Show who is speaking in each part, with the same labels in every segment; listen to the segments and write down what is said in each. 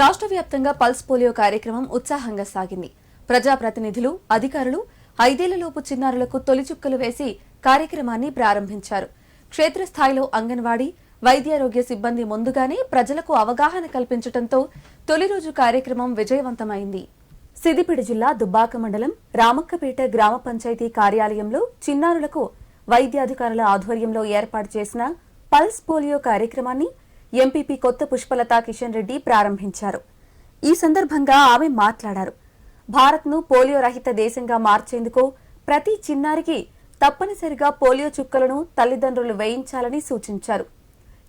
Speaker 1: రాష్ట్ర వ్యాప్తంగా pulse polio కార్యక్రమం ఉత్సాహంగా సాగింది. ప్రజాప్రతినిధులు అధికారులు ఐదేళ్ళలోపు చిన్నారులకు తొలి చుక్కలు వేసి కార్యక్రమాన్ని ప్రారంభించారు. క్షేత్రస్థాయిలో అంగన్వాడీ వైద్యారోగ్య సిబ్బంది ముందుగానే ప్రజలకు అవగాహన కల్పించడంతో తొలి రోజు కార్యక్రమం విజయవంతమైంది. సిద్దిపేట జిల్లా దుబ్బాక మండలం రామక్కపేట గ్రామ పంచాయతీ కార్యాలయంలో చిన్నారులకు వైద్యాధికారుల ఆధ్వర్యంలో ఏర్పాటు చేసిన పల్స్ పోలియో కార్యక్రమాన్ని ఎంపీపీ కొత్త పుష్పలత కిషన్ రెడ్డి ప్రారంభించారు. ఈ సందర్భంగా ఆమె మాట్లాడారు. భారత్ను పోలియో రహిత దేశంగా మార్చేందుకు ప్రతి చిన్నారికి తప్పనిసరిగా పోలియో చుక్కలను తల్లిదండ్రులు వేయించాలని సూచించారు.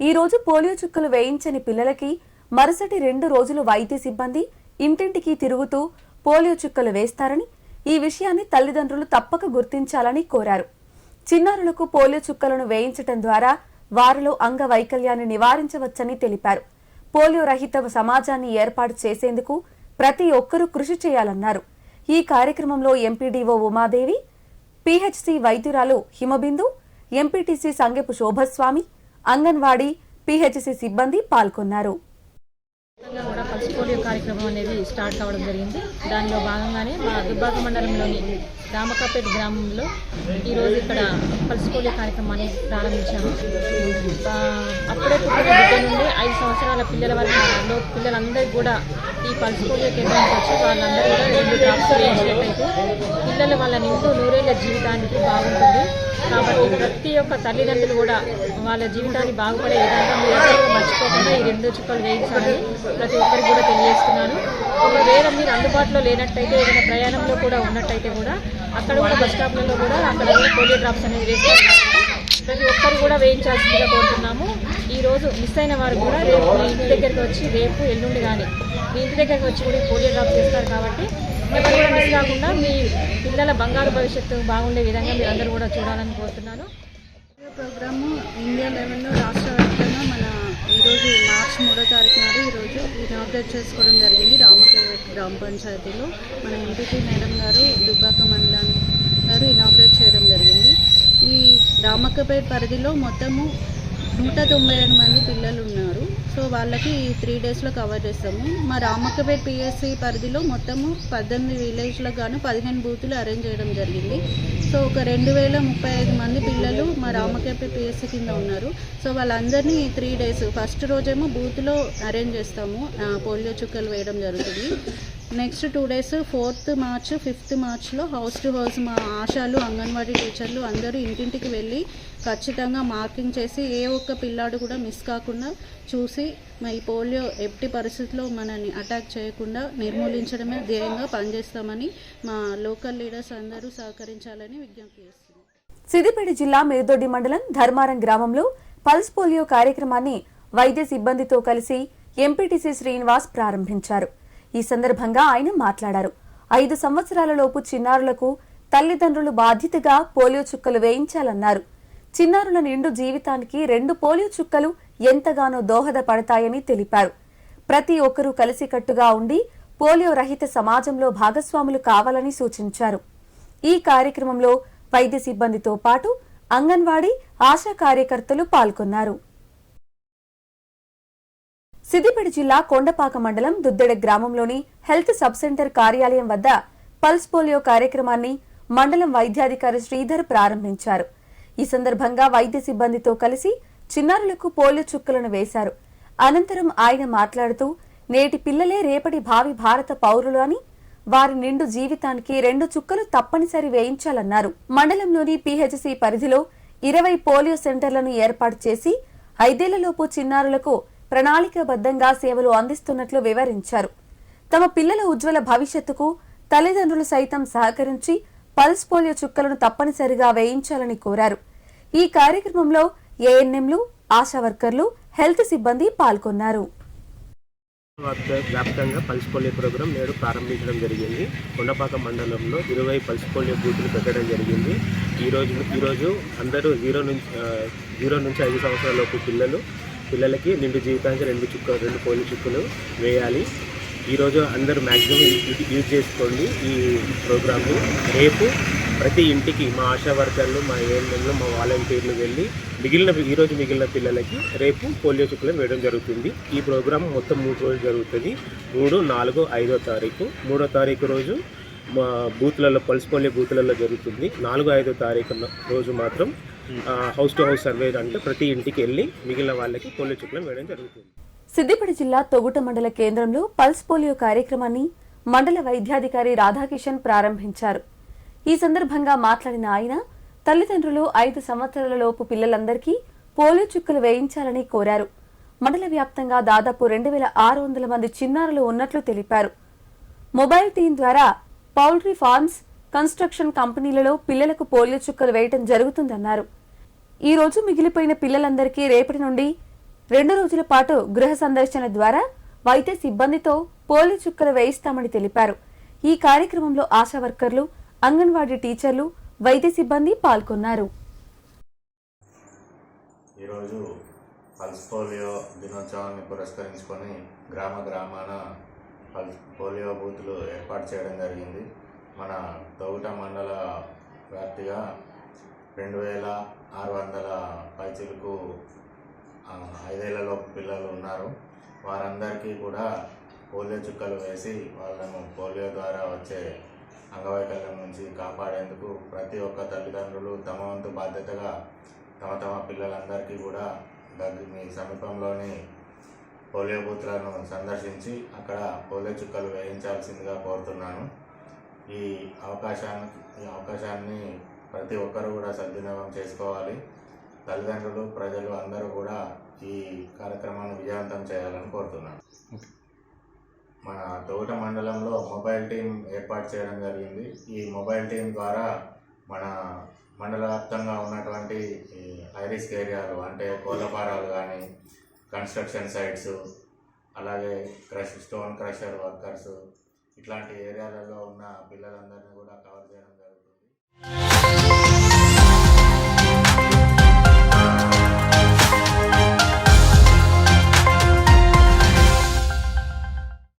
Speaker 1: ఈ రోజు పోలియో చుక్కలు వేయించని పిల్లలకి మరుసటి రెండు రోజులు వైద్య సిబ్బంది ఇంటింటికి తిరుగుతూ పోలియో చుక్కలు వేస్తారని ఈ విషయాన్ని తల్లిదండ్రులు తప్పక గుర్తించాలని కోరారు. చిన్నారులకు పోలియో చుక్కలను వేయించటం ద్వారా వారిలో అంగవైకల్యాన్ని నివారించవచ్చని తెలిపారు. పోలియో రహిత సమాజాన్ని ఏర్పాటు చేసేందుకు ప్రతి ఒక్కరూ కృషి చేయాలన్నారు. ఈ కార్యక్రమంలో ఎంపీడీఓ ఉమాదేవి పీహెచ్సి వైద్యురాలు హిమబిందు ఎంపీటీసీ సంగెపు శోభస్వామి అంగన్వాడీ పిహెచ్సి సిబ్బంది పాల్గొన్నారు.
Speaker 2: కూడా పల్స్ పోలియో కార్యక్రమం అనేది స్టార్ట్ కావడం జరిగింది. దానిలో భాగంగానే మా దుబ్బాక మండలంలోని రామకాపేట గ్రామంలో ఈరోజు ఇక్కడ పల్స్ పోలియో కార్యక్రమాన్ని ప్రారంభించాము. ఆ, అప్పుడే పుట్టిన బిడ్డ సంవత్సరాల పిల్లల వరకు పిల్లలందరికీ కూడా ఈ పల్స్ పోలియో కేంద్రానికి వచ్చి వాళ్ళందరూ కూడా రెండు డ్రాప్స్ వేసినట్టయితే పిల్లలు వాళ్ళ నిండు నూరేళ్ళ జీవితానికి బాగుంటుంది. కాబట్టి ప్రతి ఒక్క తల్లిదండ్రులు కూడా వాళ్ళ జీవితాన్ని బాగుపడే విధంగా మీరు మర్చిపోకుండా ఈ రెండు చుక్కలు వేయించాలని ప్రతి ఒక్కరికి కూడా తెలియజేస్తున్నాను. ఒకవేళ మీరు అందుబాటులో లేనట్టయితే ఏదైనా ప్రయాణంలో కూడా ఉన్నట్టయితే కూడా అక్కడ కూడా బస్ స్టాప్లలో కూడా అక్కడ పోలియో డ్రాప్స్ అనేది వేస్తారు ప్రతి ఒక్కరు కూడా వేయించాల్సిందిగా కోరుతున్నాము. ఈరోజు మిస్ అయిన వారు కూడా రేపు మీ ఇంటి దగ్గరికి వచ్చి రేపు ఎల్లుండి కానీ మీ ఇంటి దగ్గరికి వచ్చి కూడా పోలియో డ్రాప్ చేస్తారు కాబట్టి ఎవరు కూడా మిస్ కాకుండా మీ పిల్లల బంగారు భవిష్యత్తు బాగుండే విధంగా మీరు అందరూ కూడా చూడాలని కోరుతున్నాను.
Speaker 3: ప్రోగ్రాము ఇండియా లెవెల్లో రాష్ట్ర వ్యాప్తంగా మన ఈరోజు మార్చ్ మూడో తారీఖు నాడు ఈరోజు ఇనాగ్రేట్ చేసుకోవడం జరిగింది. రామకేట్ గ్రామ పంచాయతీలో మన ఎంపీటీ మేడం గారు దుబ్బాక మండలం గారు ఇనాగ్రేట్ చేయడం జరిగింది. ఈ రామక్కపేట పరిధిలో మొత్తము నూట తొంభై ఏడు మంది పిల్లలు ఉన్నారు సో వాళ్ళకి ఈ త్రీ డేస్లో కవర్ చేస్తాము. మా రామక్కపేట పిఎస్సి పరిధిలో మొత్తము పద్దెనిమిది విలేజ్లకు గాను పదిహేను బూతులు అరేంజ్ చేయడం జరిగింది. సో ఒక రెండు వేల ముప్పై ఐదు మంది పిల్లలు మా రామకేపి పిఎస్సి కింద ఉన్నారు. సో వాళ్ళందరినీ త్రీ డేస్ ఫస్ట్ రోజేమో బూత్లో అరేంజ్ చేస్తాము. పోలియో చుక్కలు వేయడం జరుగుతుంది. Next two days fourth March fifth మార్చ్లో హౌస్ టు హౌస్ మా ఆశాలు అంగన్వాడీ టీచర్లు అందరూ ఇంటింటికి వెళ్ళి ఖచ్చితంగా మార్కింగ్ చేసి ఏ ఒక్క పిల్లాడు కూడా మిస్ కాకుండా చూసి మా ఈ పోలియో ఎట్టి పరిస్థితుల్లో మనని అటాక్ చేయకుండా నిర్మూలించడమే ధ్యేయంగా పనిచేస్తామని మా లోకల్ లీడర్స్ అందరూ సహకరించాలని విజ్ఞప్తి చేస్తున్నాం
Speaker 1: సిద్దిపేట జిల్లా మేదొడ్డి మండలం ధర్మారం గ్రామంలో పల్స్ పోలియో కార్యక్రమాన్ని వైద్య సిబ్బందితో కలిసి ఎంపీటీసీ శ్రీనివాస్ ప్రారంభించారు. ఈ సందర్భంగా ఆయన మాట్లాడారు. ఐదు సంవత్సరాలలోపు చిన్నారులకు తల్లిదండ్రులు బాధ్యతగా పోలియో చుక్కలు వేయించాలన్నారు. చిన్నారుల నిండు జీవితానికి రెండు పోలియో చుక్కలు ఎంతగానో దోహదపడతాయని తెలిపారు. ప్రతి ఒక్కరూ కలిసికట్టుగా ఉండి పోలియో రహిత సమాజంలో భాగస్వాములు కావాలని సూచించారు. ఈ కార్యక్రమంలో వైద్య సిబ్బందితో పాటు అంగన్వాడీ ఆశా కార్యకర్తలు పాల్గొన్నారు. సిద్దిపేట జిల్లా కొండపాక మండలం దుద్దెడ గ్రామంలోని హెల్త్ సబ్ సెంటర్ కార్యాలయం వద్ద పల్స్ పోలియో కార్యక్రమాన్ని మండలం వైద్యాధికారి శ్రీధర్ ప్రారంభించారు. ఈ సందర్భంగా వైద్య సిబ్బందితో కలిసి చిన్నారులకు పోలియో చుక్కలను వేశారు. అనంతరం ఆయన మాట్లాడుతూ నేటి పిల్లలే రేపటి భావి భారత పౌరులు అని వారి నిండు జీవితానికి రెండు చుక్కలు తప్పనిసరి వేయించాలన్నారు. మండలంలోని పీహెచ్సి పరిధిలో ఇరవై పోలియో సెంటర్లను ఏర్పాటు చేసి ఐదేళ్ళలోపు చిన్నారులకు ప్రణాళికాబద్ధంగా సేవలు అందిస్తున్నట్లు వివరించారు. తమ పిల్లల ఉజ్వల భవిష్యత్తుకు తల్లిదండ్రులు సైతం సహకరించి పల్స్ పోలియో చుక్కలను తప్పనిసరిగా వేయించాలని కోరారు. ఈ కార్యక్రమంలో ఏఎన్ఎంలు ఆశా వర్కర్లు హెల్త్ సిబ్బంది పాల్గొన్నారు.
Speaker 4: వ్యాప్తంగా పల్స్ పోలియో ప్రోగ్రాం నేడు ప్రారంభించడం జరిగింది. కొండపాక మండలంలో ఇరవై పల్స్ పోలియో బూతులు పెట్టడం జరిగింది. ఈరోజు ఈరోజు అందరూ జీరో నుంచి జీరో నుంచి ఐదు సంవత్సరాలలోపు పిల్లలు పిల్లలకి నిండు జీవితానికి రెండు చుక్కలు రెండు పోలియో చుక్కలు వేయాలి. ఈరోజు అందరూ మ్యాక్సిమం యూజ్ చేసుకోండి ఈ ప్రోగ్రామ్ని రేపు ప్రతి ఇంటికి మా ఆశా వర్కర్లు మా ఏఎన్ఎంలు మా వాలంటీర్లు వెళ్ళి మిగిలిన ఈరోజు మిగిలిన పిల్లలకి రేపు పోలియో చుక్కలు వేయడం జరుగుతుంది. ఈ ప్రోగ్రాం మొత్తం మూడు రోజులు జరుగుతుంది. మూడు నాలుగు ఐదో తారీఖు. మూడో తారీఖు రోజు మా బూత్లలో పల్స్ పోలియో బూత్లలో జరుగుతుంది. నాలుగు ఐదో తారీఖు రోజు మాత్రం హౌస్ టు హౌస్ సర్వే అంటే ప్రతి ఇంటికి వెళ్ళి మిగిలిన వాళ్ళకి పోలియో చుక్కలు వేయడం జరుగుతుంది.
Speaker 1: సిద్దిపేట జిల్లా తొగుట మండల కేంద్రంలో పల్స్ పోలియో కార్యక్రమాన్ని మండల వైద్యాధికారి రాధాకిషన్ ప్రారంభించారు. ఈ సందర్భంగా మాట్లాడిన ఆయన తల్లిదండ్రులు ఐదు సంవత్సరాల లోపు పిల్లలందరికీ పోలియో చుక్కలు వేయించాలని కోరారు. మండల వ్యాప్తంగా దాదాపు రెండు వేల ఆరు వందల మంది చిన్నారులు ఉన్నట్లు తెలిపారు. మొబైల్ టీం ద్వారా పౌల్ట్రీ ఫార్మ్స్ కన్స్ట్రక్షన్ కంపెనీలలో పిల్లలకు పోలియో చుక్కలు వేయటం జరుగుతుందన్నారు. ఈ రోజు మిగిలిపోయిన పిల్లలందరికీ రేపటి నుండి రెండు రోజుల పాటు గృహ సందర్శన ద్వారా వైద్య సిబ్బందితో పోలియో చుక్కలు వేయిస్తామని తెలిపారు. ఈ కార్యక్రమంలో ఆశా వర్కర్లు అంగన్వాడీ టీచర్లు వైద్య సిబ్బంది పాల్గొన్నారు.
Speaker 5: ఈరోజు పల్స్ పోలియో దినోత్సవాన్ని పురస్కరించుకొని గ్రామ గ్రామాన పల్స్ పోలియో బూతులు ఏర్పాటు చేయడం జరిగింది. మన తొగుట మండల వ్యాప్తిగా రెండు వేల ఆరు వందల పైచిలకు ఆ, ఐదేళ్ళలోపు పిల్లలు ఉన్నారు. వారందరికీ కూడా పోలియో చుక్కలు వేసి వాళ్ళను పోలియో ద్వారా వచ్చే అంగవైకల్యం నుంచి కాపాడేందుకు ప్రతి ఒక్క తల్లిదండ్రులు తమ వంతు బాధ్యతగా తమ తమ పిల్లలందరికీ కూడా దగ్గర మీ సమీపంలోని పోలియో బూత్లను సందర్శించి అక్కడ పోలియో చుక్కలు వేయించాల్సిందిగా కోరుతున్నాను. ఈ అవకాశానికి ఈ అవకాశాన్ని ప్రతి ఒక్కరూ కూడా సద్వినియోగం చేసుకోవాలి. తల్లిదండ్రులు ప్రజలు అందరూ కూడా ఈ కార్యక్రమాన్ని విజయవంతం చేయాలని కోరుతున్నాను. మన తోట మండలంలో మొబైల్ టీం ఏర్పాటు చేయడం జరిగింది. ఈ మొబైల్ టీం ద్వారా మన మండల వ్యాప్తంగా ఉన్నటువంటి ఈ హై రిస్క్ ఏరియాలు అంటే కోళ్ళపారాలు కానీ కన్స్ట్రక్షన్ సైట్స్ అలాగే క్రష్ స్టోన్ క్రషర్ వర్కర్స్ ఇట్లాంటి ఏరియాలలో ఉన్న పిల్లలందరినీ కూడా కవర్ చేయడం జరుగుతుంది.